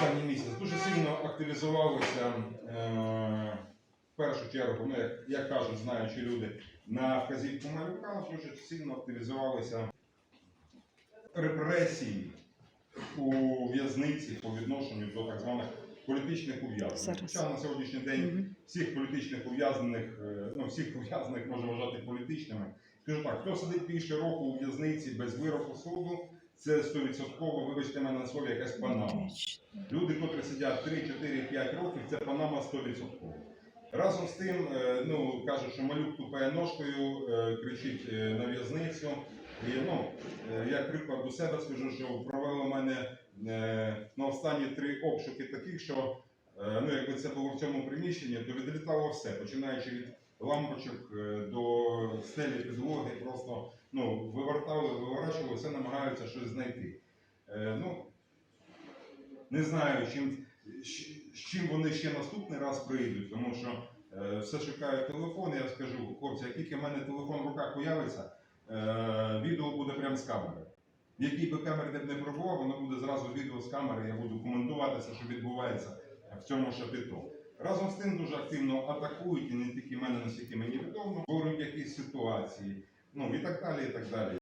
останній місяць дуже сильно активізувалося е, в першу чергу, ну як, як кажуть, знаючі люди, на вказівку малюка дуже сильно активізувалися репресії у в'язниці по відношенню до так званих політичних ув'язнених. Хоча на сьогоднішній день Мгм. всіх політичних ув'язнених, е, ну всіх ув'язнених можна вважати політичними. Скажу так, хто сидить більше року у в'язниці без вироку суду, це 100%, вибачте мене на слові, якась панама. Люди, котрі сидять 3, 4, 5 років, це панама 100%. Разом з тим, е, ну кажуть, що малюк тупає ножкою, е, кричить е, на в'язницю. І ну, я приклад до себе скажу, що провели мене на останні три обшуки таких, що ну, якби це було в цьому приміщенні, то відлітало все, починаючи від лампочок до стелі підлоги, просто ну, вивертали, виворачували, все намагаються щось знайти. Е, ну, не знаю, чим, з чим вони ще наступний раз прийдуть, тому що е, все шукають телефон. Я скажу, хлопці, як тільки в мене телефон в руках появиться, е, відео буде прямо з камери. Якій би камери не пробував, воно буде зразу відео з камери, я буду коментувати все, що відбувається в цьому шапіто. Разом з тим дуже активно атакують, і не тільки мене, наскільки мені відомо, створюють якісь ситуації, ну і так далі, і так далі.